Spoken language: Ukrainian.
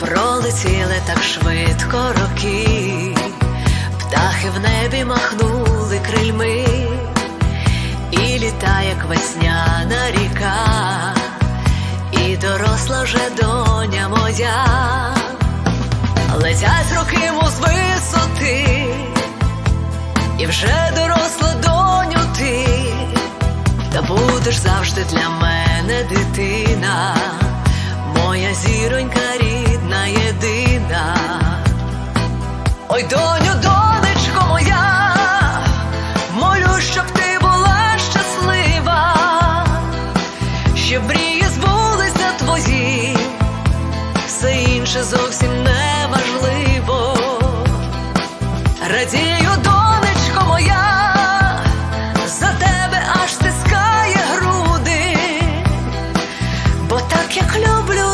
Пролетіли так швидко роки, птахи в небі махнули крильми, і літа, як весняна ріка, і доросла вже доня моя, летять роки мов з висоти, і вже доросла доню ти, та будеш завжди для мене дитина, моя зіронька Ой, доню, донечко моя, молю, щоб ти була щаслива, щоб мрії збулися твої, все інше зовсім не важливо. Радію, донечко моя, за тебе аж стискає груди, бо так як люблю.